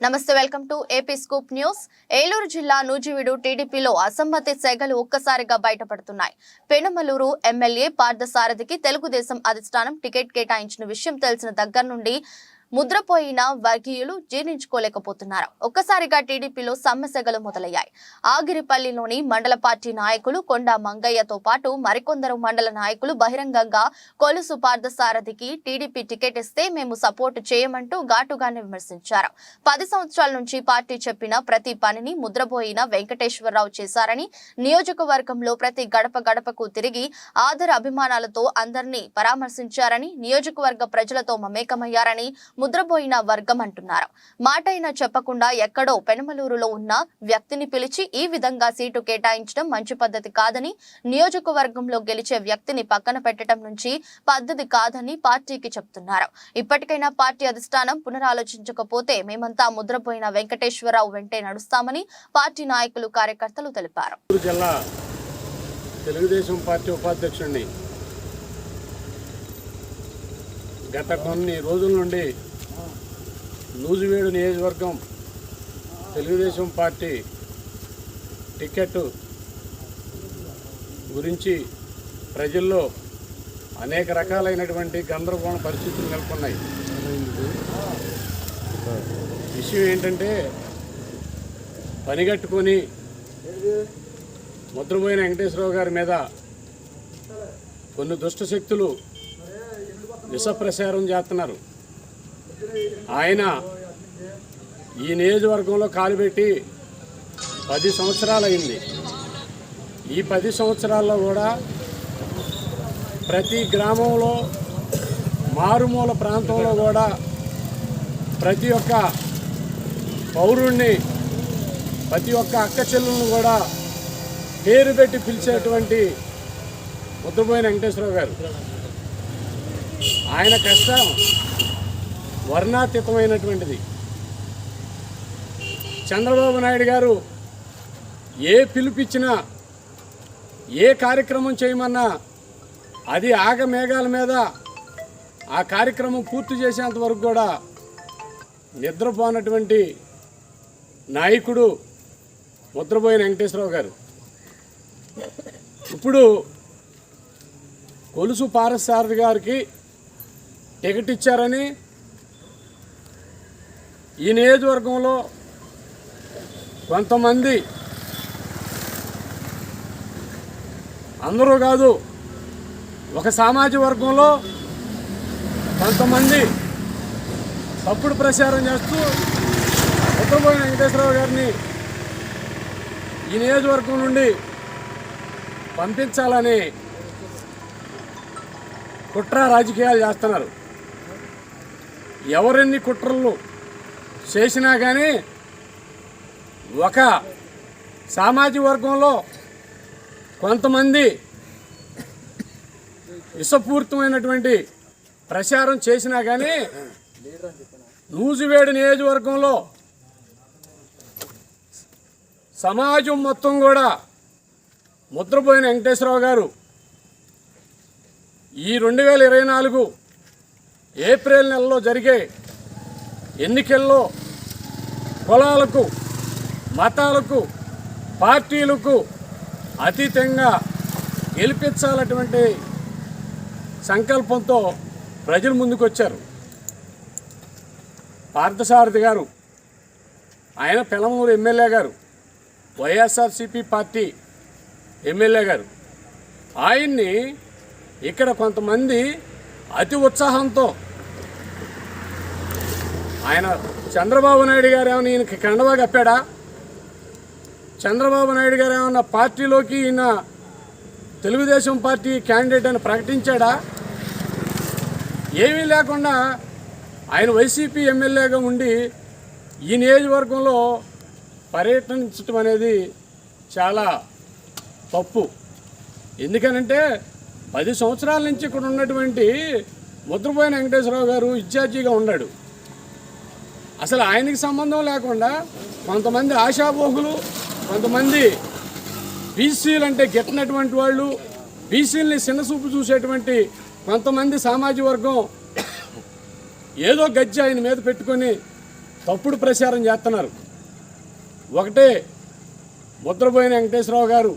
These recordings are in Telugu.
నమస్తే welcome to AP scoop news. Eluru జిల్లా నూజివీడు టీడీపీలో అసమ్మతి సెగలు ఒక్కసారిగా బయటపడుతున్నాయి. పెనుమలూరు ఎమ్మెల్యే పార్థసారథికి తెలుగుదేశం అధిష్టానం టికెట్ కేటాయించిన విషయం తెలిసిన దగ్గర నుండి ముద్రపోయిన వర్గీయులు జీర్ణించుకోలేకపోతున్నారు. ఒక్కసారిగా టీడీపీలో సమ్మెసెగలు మొదలయ్యాయి. ఆగిరిపల్లిలోని మండల పార్టీ నాయకులు కొండా మంగయ్యతో పాటు మరికొందరు మండల నాయకులు బహిరంగంగా కొలుసు పార్థసారథికి టీడీపీ టికెట్ ఇస్తే మేము సపోర్టు చేయమంటూ ఘాటుగానే విమర్శించారు. పది సంవత్సరాల నుంచి పార్టీ చెప్పిన ప్రతి పనిని ముద్రపోయిన వెంకటేశ్వరరావు చేశారని నియోజకవర్గంలో ప్రతి గడప గడపకు తిరిగి ఆదర అభిమానాలతో అందరినీ పరామర్శించారని నియోజకవర్గ ప్రజలతో మమేకమయ్యారని ముద్రపోయిన వర్గం అంటున్నారు. మాటైనా చెప్పకుండా ఎక్కడో పెనమలూరులో ఉన్న వ్యక్తిని పిలిచి ఈ విధంగా సీటు కేటాయించడం మంచి పద్ధతి కాదని నియోజకవర్గంలో గెలిచే వ్యక్తిని పక్కన పెట్టడం నుంచి పద్ధతి కాదని పార్టీకి చెప్తున్నారు. ఇప్పటికైనా పార్టీ అధిష్టానం పునరాలోచించకపోతే మేమంతా ముద్రపోయిన వెంకటేశ్వరరావు వెంటే నడుస్తామని పార్టీ నాయకులు కార్యకర్తలు తెలిపారు. జిల్లా తెలుగుదేశం పార్టీ ఉపాధ్యక్షుడిని గత కొన్ని రోజుల నుండి నూజివేడు నియోజకవర్గం తెలుగుదేశం పార్టీ టికెట్ గురించి ప్రజల్లో అనేక రకాలైనటువంటి గందరగోళ పరిస్థితులు నెలకొన్నాయి. విషయం ఏంటంటే పనిగట్టుకొని ముద్రపోయిన వెంకటేశ్వరరావు గారి మీద కొన్ని దుష్ట శక్తులు విష చేస్తున్నారు. ఆయన ఈ నియోజకవర్గంలో కాలుపెట్టి పది సంవత్సరాలైంది. ఈ పది సంవత్సరాల్లో కూడా ప్రతి గ్రామంలో మారుమూల ప్రాంతంలో కూడా ప్రతి ఒక్క పౌరుణ్ణి ప్రతి ఒక్క అక్క చెల్లెలను కూడా పేరు పెట్టి పిలిచేటువంటి ముద్రపోయిన వెంకటేశ్వరరావు గారు. ఆయన కష్టం. వర్ణాతీతమైనటువంటిది. చంద్రబాబు నాయుడు గారు ఏ పిలుపిచ్చినా ఏ కార్యక్రమం చేయమన్నా అది ఆగ మేఘాల మీద ఆ కార్యక్రమం పూర్తి చేసేంత వరకు కూడా నిద్రపోనటువంటి నాయకుడు ముద్రపోయిన వెంకటేశ్వరరావు గారు. ఇప్పుడు కొలుసు పారసారథి గారికి టికెట్ ఇచ్చారని ఈ నియోజకవర్గంలో కొంతమంది అందరూ కాదు ఒక సామాజిక వర్గంలో కొంతమంది తప్పుడు ప్రచారం చేస్తూ ఉత్తరపోయిన వెంకటేశ్వరరావు గారిని ఈ నియోజకవర్గం నుండి పంపించాలని కుట్ర రాజకీయాలు చేస్తున్నారు. ఎవరెన్ని కుట్రలు చేసినా కానీ ఒక సామాజిక వర్గంలో కొంతమంది విషపూరితమైనటువంటి ప్రచారం చేసినా కానీ నూజివేడు నియోజకవర్గంలో సమాజం మొత్తం కూడా ముద్రపోయిన వెంకటేశ్వరరావు గారు ఈ రెండు వేల ఇరవై నాలుగు ఏప్రిల్ నెలలో జరిగే ఎన్నికల్లో కులాలకు మతాలకు పార్టీలకు అతీతంగా గెలిపించాలటువంటి సంకల్పంతో ప్రజలు ముందుకొచ్చారు. పార్థసారథి గారు ఆయన పెలమూరు ఎమ్మెల్యే గారు వైఎస్ఆర్సిపి పార్టీ ఎమ్మెల్యే గారు. ఆయన్ని ఇక్కడ కొంతమంది అతి ఉత్సాహంతో ఆయన చంద్రబాబు నాయుడు గారు ఏమైనా ఈయనకి కండవా కప్పాడా? చంద్రబాబు నాయుడు గారు ఏమన్నా పార్టీలోకి ఈయన తెలుగుదేశం పార్టీ క్యాండిడేట్ అని ప్రకటించాడా? ఏమీ లేకుండా ఆయన వైసీపీ ఎమ్మెల్యేగా ఉండి ఈ నియోజకవర్గంలో పర్యటించడం అనేది చాలా తప్పు. ఎందుకనంటే పది సంవత్సరాల నుంచి ఇక్కడ ఉన్నటువంటి ముద్రపోయిన వెంకటేశ్వరరావు గారు ఇన్ఛార్జీగా ఉన్నాడు. అసలు ఆయనకి సంబంధం లేకుండా కొంతమంది ఆశాభోగులు కొంతమంది బీసీలు అంటే గెట్టినటువంటి వాళ్ళు బీసీలని చిన్నచూపు చూసేటువంటి కొంతమంది సామాజిక వర్గం ఏదో గజ్జి ఆయన మీద పెట్టుకొని తప్పుడు ప్రచారం చేస్తున్నారు. ఒకటే ముద్రపోయిన వెంకటేశ్వరరావు గారు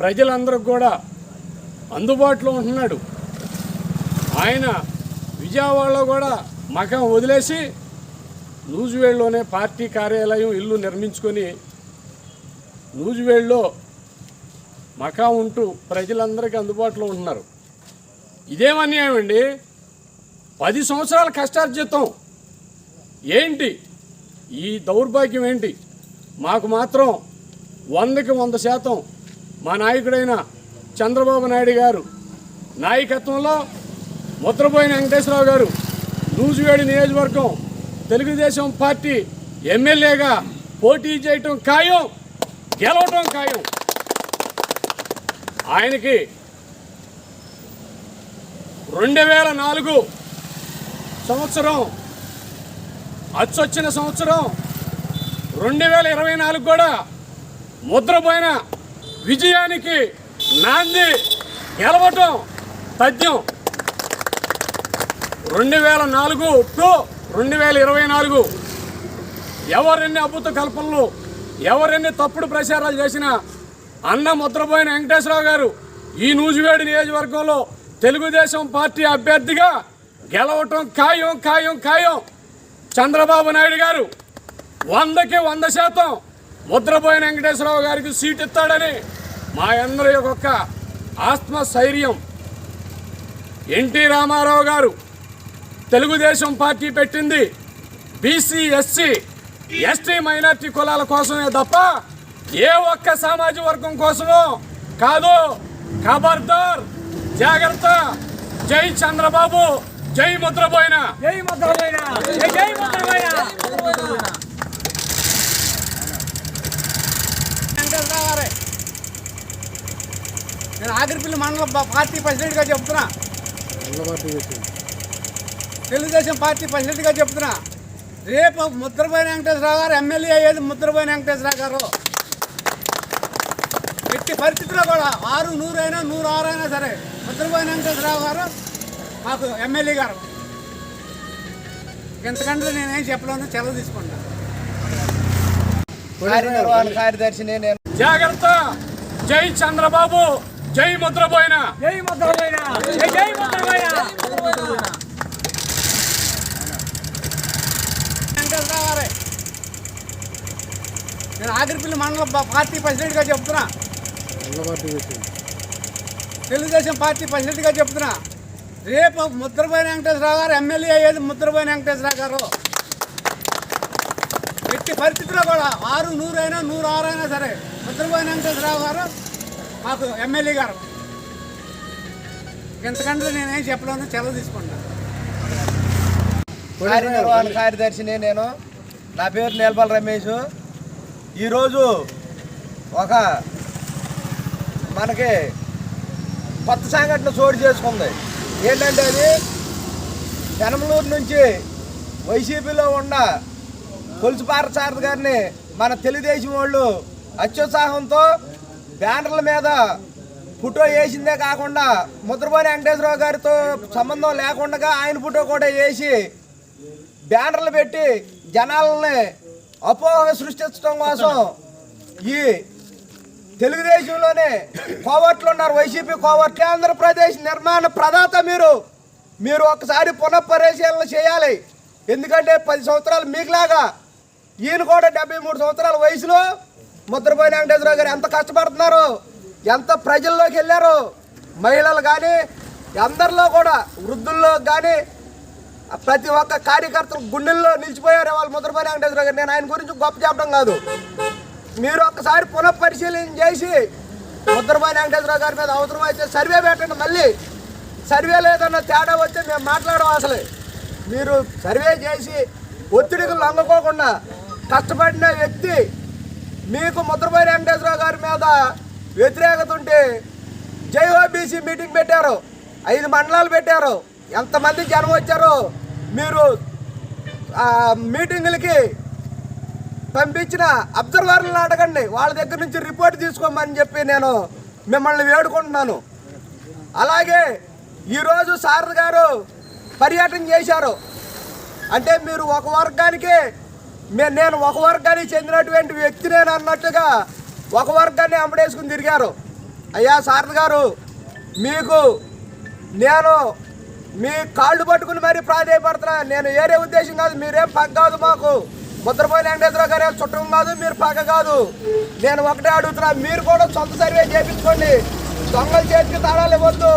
ప్రజలందరికి కూడా అందుబాటులో ఉంటున్నాడు. ఆయన విజయవాడలో కూడా మకం వదిలేసి నూజివేడ్లోనే పార్టీ కార్యాలయం ఇల్లు నిర్మించుకొని నూజివేడ్లో మకా ఉంటూ ప్రజలందరికీ అందుబాటులో ఉంటున్నారు. ఇదేమన్యాయమండి పది సంవత్సరాల కష్టార్జితం. ఏంటి? ఈ దౌర్భాగ్యం ఏంటి? మాకు మాత్రం వందకి వంద శాతం మా నాయకుడైన చంద్రబాబు నాయుడు గారు నాయకత్వంలో ముద్రపోయిన వెంకటేశ్వరరావు గారు నూజివేడి నియోజకవర్గం తెలుగుదేశం పార్టీ ఎమ్మెల్యేగా పోటీ చేయటం ఖాయం గెలవటం ఖాయం. ఆయనకి రెండు వేల నాలుగు సంవత్సరం అచ్చొచ్చిన సంవత్సరం రెండు వేల ఇరవై నాలుగు కూడా ముద్రపోయిన విజయానికి నాంది గెలవటం తథ్యం. రెండు వేల నాలుగు టు రెండు వేల ఇరవై నాలుగు. ఎవరెన్ని అద్భుత కల్పనలు ఎవరెన్ని తప్పుడు ప్రచారాలు చేసినా అన్న ముద్రపోయిన వెంకటేశ్వరరావు గారు ఈ నూజివేడి నియోజకవర్గంలో తెలుగుదేశం పార్టీ అభ్యర్థిగా గెలవటం ఖాయం ఖాయం ఖాయం. చంద్రబాబు నాయుడు గారు వందకి వంద శాతం ముద్రపోయిన వెంకటేశ్వరరావు గారికి సీట్ ఇస్తాడని మా అందరి యొక్క ఆత్మ స్థైర్యం ఎన్టీ రామారావు గారు తెలుగుదేశం పార్టీ పెట్టింది. బీసీ ఎస్సీ ఎస్టీ మైనార్టీ కులాల కోసమే తప్ప ఏ ఒక్క సామాజిక వర్గం కోసమో కాదు. ఖబర్దార్ జాగ్రత్త. జై చంద్రబాబు జై ముద్రపోయిన జై ముద్రపోయిన ముద్రపోయిన. నేను ఆగిరిపల్లి మండల పార్టీ ప్రెసిడెంట్గా చెప్తున్నా. తెలుగుదేశం పార్టీ ప్రెసిడెంట్గా చెప్తున్నా. రేపు ముద్రపోయిన వెంకటేశ్వరరావు గారు ఎమ్మెల్యే అయ్యేది ముద్రపోయిన వెంకటేశ్వరరావు గారు. ఎట్టి పరిస్థితుల్లో కూడా ఆరు నూరు అయినా నూరు ఆరు అయినా సరే ముద్రపోయిన వెంకటేశ్వరరావు గారు మాకు ఎమ్మెల్యే గారు. ఇంతకంటే నేనేం చెప్పలేను సెలవు తీసుకుంటా. కార్యనిర్వహణ కార్యదర్శిని నేను జాగ్రత్త. జై చంద్రబాబు జై ముద్రపోయిన. జై ముద్రపోయిన. జై జై ముద్రపోయిన వెంకటేశ్వరరావు గారే. నేను ఆగిరిపల్లి మండల పార్టీ ప్రెసిడెంట్గా చెప్తున్నా. తెలుగుదేశం పార్టీ ప్రెసిడెంట్గా చెప్తున్నా. రేపు ముద్రపోయిన వెంకటేశ్వరరావు గారు ఎమ్మెల్యే అయ్యేది ముద్రపోయిన వెంకటేశ్వరరావు గారు. ఎట్టి పరిస్థితుల్లో కూడా ఆరు నూరు అయినా నూరు ఆరు అయినా సరే ముద్రపోయిన వెంకటేశ్వరరావు గారు మాకు ఎమ్మెల్యే గారు. ఇంతకంటే నేనేం చెప్పలేను చెలవు తీసుకుంటాను. కార్యనిర్వహణ కార్యదర్శిని నేను. నా పేరు నీలపల్లి రమేష్. ఈరోజు ఒక మనకి కొత్త సంఘటన చోటు చేసుకుంది. ఏంటంటే అది పెనమలూరు నుంచి వైసీపీలో ఉన్న కొలుసు పారసారథి గారిని మన తెలుగుదేశం వాళ్ళు అత్యుత్సాహంతో బ్యానర్ల మీద ఫోటో వేసిందే కాకుండా ముద్రబాని వెంకటేశ్వరరావు గారితో సంబంధం లేకుండా ఆయన ఫోటో కూడా వేసి బ్యానర్లు పెట్టి జనాలని అపోహ సృష్టించడం కోసం ఈ తెలుగుదేశంలోనే కోవట్లు ఉన్నారు వైసీపీ కోవట్లు ఆంధ్రప్రదేశ్ నిర్మాణ ప్రదాత మీరు. మీరు ఒకసారి పునఃపరిశీలన చేయాలి. ఎందుకంటే పది సంవత్సరాలు మీకులాగా. ఈయన కూడా డెబ్బై మూడు సంవత్సరాల వయసులో ముద్రపోయిన వెంకటేశ్వరరావు గారు ఎంత కష్టపడుతున్నారు? ఎంత ప్రజల్లోకి వెళ్ళారు? మహిళలు కానీ అందరిలో కూడా వృద్ధుల్లో కానీ ప్రతి ఒక్క కార్యకర్తలు గుండెల్లో నిలిచిపోయారు వాళ్ళు ముద్రపల్లి వెంకటేశ్వర గారు. నేను ఆయన గురించి గొప్ప చెప్పడం కాదు. మీరు ఒక్కసారి పునఃపరిశీలన చేసి ముద్రపల్లి వెంకటేశ్వర గారి మీద అవసరమైతే సర్వే పెట్టండి మళ్ళీ. సర్వే లేదన్న తేడా వస్తే మేము మాట్లాడడం అసలు. మీరు సర్వే చేసి ఒత్తిడికి లొంగకోకుండా కష్టపడిన వ్యక్తి మీకు ముద్రపల్లి వెంకటేశ్వర గారి మీద వ్యతిరేకత ఉంటే జై ఓబీసీ మీటింగ్ పెట్టారు. ఐదు మండలాలు పెట్టారు. ఎంతమంది జనం వచ్చారో మీరు ఆ మీటింగులకి పంపించిన అబ్జర్వర్లను అడగండి. వాళ్ళ దగ్గర నుంచి రిపోర్ట్ తీసుకోమని చెప్పి నేను మిమ్మల్ని వేడుకుంటున్నాను. అలాగే ఈరోజు సారథి గారు పర్యటన చేశారు. అంటే మీరు ఒక వర్గానికి నేను ఒక వర్గానికి చెందినటువంటి వ్యక్తి నేను అన్నట్టుగా ఒక వర్గాన్ని అమ్మడేసుకుని తిరిగారు. అయ్యా సారథి గారు మీకు నేను మీ కాళ్ళు పట్టుకుని మరీ ప్రాధాయపడుతున్నా. నేను ఏరే ఉద్దేశం కాదు మీరేం పక్క కాదు మాకు. ముద్రపోయి వెంకటేశ్వరరావు గారు చుట్టం కాదు మీరు పక్క కాదు. నేను ఒకటే అడుగుతున్నా మీరు కూడా సొంత సర్వే చేయించుకోండి. దొంగల చేతికి తాళాలు ఇవ్వద్దు.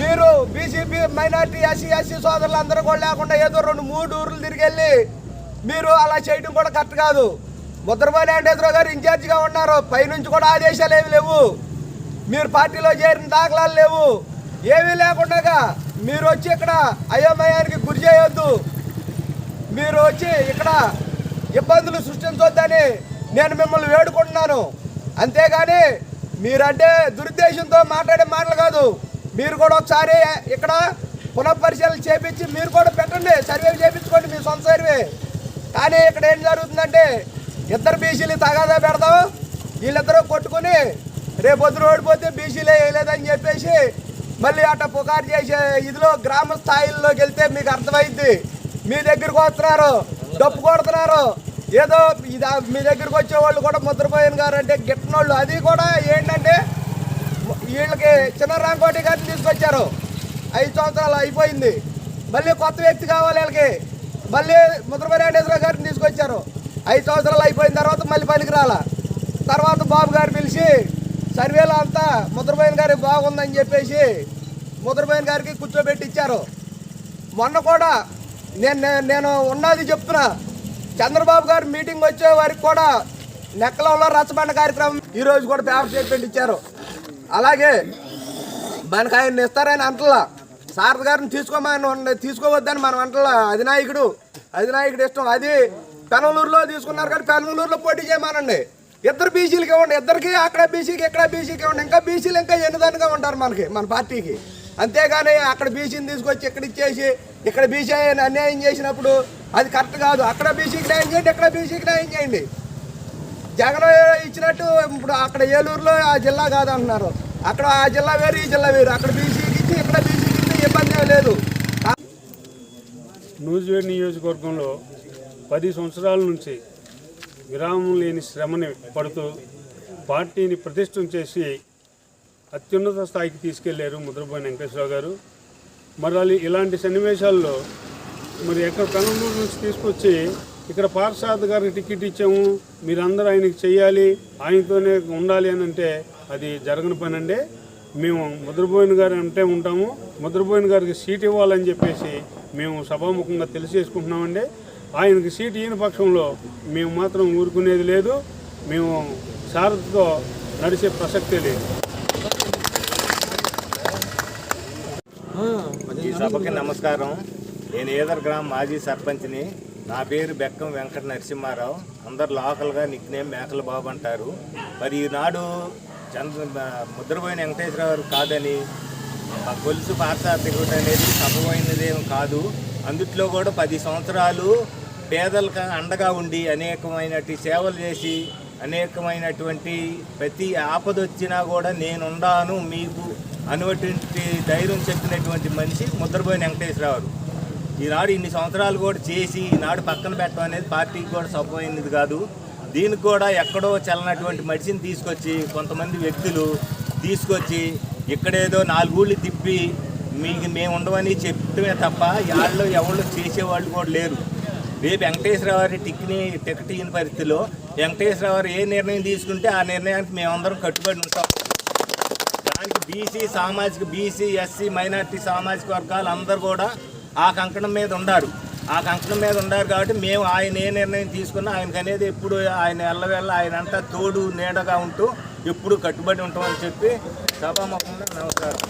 మీరు బీసీపీ మైనార్టీ ఎస్సీ ఎస్సీ సోదరులు అందరూ కూడా లేకుండా ఏదో రెండు మూడు ఊర్లు తిరిగి వెళ్ళి మీరు అలా చేయడం కూడా కరెక్ట్ కాదు. ముద్రపోయి వెంకటేశ్వరరావు గారు ఇన్ఛార్జిగా ఉన్నారు. పైనుంచి కూడా ఆదేశాలు ఏమి లేవు. మీరు పార్టీలో చేరిన దాఖలాలు లేవు. ఏమీ లేకుండా మీరు వచ్చి ఇక్కడ అయోమయానికి గురి చేయొద్దు. మీరు వచ్చి ఇక్కడ ఇబ్బందులు సృష్టించొద్దని నేను మిమ్మల్ని వేడుకుంటున్నాను. అంతేగాని మీరంటే దురుద్దేశంతో మాట్లాడే మాటలు కాదు. మీరు కూడా ఒకసారి ఇక్కడ పునఃపరిశీలన చేపించి మీరు కూడా పెట్టండి. సర్వే చేపించుకోండి మీ సొంత సర్వే. కానీ ఇక్కడ ఏం జరుగుతుందంటే ఇద్దరు బీసీలు తగాదా పెడదాం. వీళ్ళిద్దరూ కొట్టుకుని రేపు పొద్దున ఓడిపోతే బీసీలే వేయలేదని చెప్పేసి మళ్ళీ అట్ట పుకారు చేసే ఇదిలో గ్రామ స్థాయిల్లోకి వెళ్తే మీకు అర్థమైద్ది. మీ దగ్గరికి వస్తున్నారు డప్పు కొడుతున్నారు. ఏదో ఇది మీ దగ్గరికి వచ్చే వాళ్ళు కూడా ముద్రపోయిన గారు అంటే గిట్టనోళ్ళు. అది కూడా ఏంటంటే వీళ్ళకి చిన్న రాంకోటి గారిని తీసుకొచ్చారు. ఐదు సంవత్సరాలు అయిపోయింది. మళ్ళీ కొత్త వ్యక్తి కావాలి వీళ్ళకి. మళ్ళీ ముద్రపల్లి గారిని తీసుకొచ్చారు. ఐదు సంవత్సరాలు అయిపోయిన తర్వాత మళ్ళీ పనికి రాల తర్వాత బాబు గారు పిలిచి సర్వేలో అంతా ముద్రపోయిన గారి బాగుందని చెప్పేసి ముద్రపోయిన గారికి కూర్చోబెట్టి ఇచ్చారు మొన్న కూడా నేను నేను- నేను ఉన్నది చెప్తున్నా చంద్రబాబు గారు మీటింగ్ వచ్చే వారికి కూడా నెక్కలంలో రచ్చబండ కార్యక్రమం ఈరోజు కూడా పేపర్ స్టేట్మెంట్ ఇచ్చారు అలాగే మనకు ఆయన ఇస్తారని అంటలా సారథి గారిని తీసుకోమని తీసుకోవద్దని మనం అంటలా అధినాయకుడు అధినాయకుడు ఇష్టం. అది పెనలూరులో తీసుకున్నారు కానీ పెనలూరులో పోటీ చేయమనండి. ఇద్దరు బీసీలకి ఇవ్వండి ఇద్దరికి అక్కడ బీసీకి ఇక్కడ బీసీకి ఇవ్వండి ఇంకా బీసీలు ఇంకా ఎన్నిదానిగా ఉంటారు మనకి మన పార్టీకి. అంతేగాని అక్కడ బీసీని తీసుకొచ్చి ఇక్కడ ఇచ్చేసి ఇక్కడ బీసీ అన్యాయం చేసినప్పుడు అది కరెక్ట్ కాదు. అక్కడ బీసీకి న్యాయం చేయండి ఇక్కడ బీసీకి న్యాయం చేయండి. జగన్ ఇచ్చినట్టు ఇప్పుడు అక్కడ ఏలూరులో ఆ జిల్లా కాదు అంటున్నారు అక్కడ ఆ జిల్లా వేరు ఈ జిల్లా వేరు. అక్కడ బీసీకి ఇచ్చి ఇక్కడ బీసీకి ఇచ్చి ఇబ్బంది లేదు. నూజివేడ్ నియోజకవర్గంలో పది సంవత్సరాల నుంచి విరామం లేని శ్రమని పడుతూ పార్టీని ప్రతిష్టం చేసి అత్యున్నత స్థాయికి తీసుకెళ్ళారు ముద్రపోయిన వెంకటేశ్వరరావు గారు. మరి ఇలాంటి సన్నివేశాల్లో మరి ఎక్కడ కనుమూరు నుంచి తీసుకొచ్చి ఇక్కడ పార్షాద్ గారికి టికెట్ ఇచ్చాము మీరందరూ ఆయనకి చేయాలి ఆయనతోనే ఉండాలి అని అంటే అది జరగని పని అండి మేము ముద్రపోయిన గారు అంటే ఉంటాము ముద్రపోయిన గారికి సీట్ ఇవ్వాలని చెప్పేసి మేము సభాముఖంగా తెలియజేసుకుంటున్నామండి. ఆయనకి సీట్ ఇయ్యని పక్షంలో మేము మాత్రం ఊరుకునేది లేదు. మేము సారథితో నడిచే ప్రసక్తే లేదు. ఈ సభకి నమస్కారం. నేను ఏదర్ గ్రామ మాజీ సర్పంచ్ని. నా పేరు బెక్కం వెంకట నరసింహారావు. అందరు లోకల్గా నిక్ నేమ్ మేకల బాబు అంటారు. మరి ఈనాడు చంద్ర ముద్రపోయిన వెంకటేశ్వరరావు గారు కాదని గొలుసు పాఠశాల అనేది సభమైనదేం కాదు. అందుట్లో కూడా పది సంవత్సరాలు పేదలకు అండగా ఉండి అనేకమైనటువంటి సేవలు చేసి అనేకమైనటువంటి ప్రతి ఆపద వచ్చినా కూడా నేనున్నాను మీకు అనేటువంటి ధైర్యం చెప్పినటువంటి మనిషి ముద్రపోయిన వెంకటేశ్వరరావు ఈనాడు ఇన్ని సంవత్సరాలు కూడా చేసి ఈనాడు పక్కన పెట్టడం అనేది పార్టీకి కూడా సభమైనది కాదు. దీనికి కూడా ఎక్కడో చల్లనటువంటి మనిషిని తీసుకొచ్చి కొంతమంది వ్యక్తులు తీసుకొచ్చి ఇక్కడేదో నాలుగూళ్ళు తిప్పి మీకు మేము ఉండవని చెప్పడమే తప్ప యాళ్ళు ఎవరు చేసేవాళ్ళు కూడా లేరు. రేపు వెంకటేశ్వరరావు గారి టిక్ని టికెట్ ఇయ్యని పరిస్థితిలో వెంకటేశ్వరరావు గారు ఏ నిర్ణయం తీసుకుంటే ఆ నిర్ణయానికి మేమందరం కట్టుబడి ఉంటాం. దానికి బీసీ సామాజిక బీసీ ఎస్సీ మైనార్టీ సామాజిక వర్గాలు అందరూ కూడా ఆ కంకణం మీద ఉండారు. ఆ కంకణం మీద ఉండారు కాబట్టి మేము ఆయన ఏ నిర్ణయం తీసుకున్నా ఆయనకు అనేది ఎప్పుడు ఆయన ఎల్లవెల్ల ఆయన అంతా తోడు నీడగా ఉంటూ ఎప్పుడు కట్టుబడి ఉంటామని చెప్పి సభాముఖంగా నమస్కారం.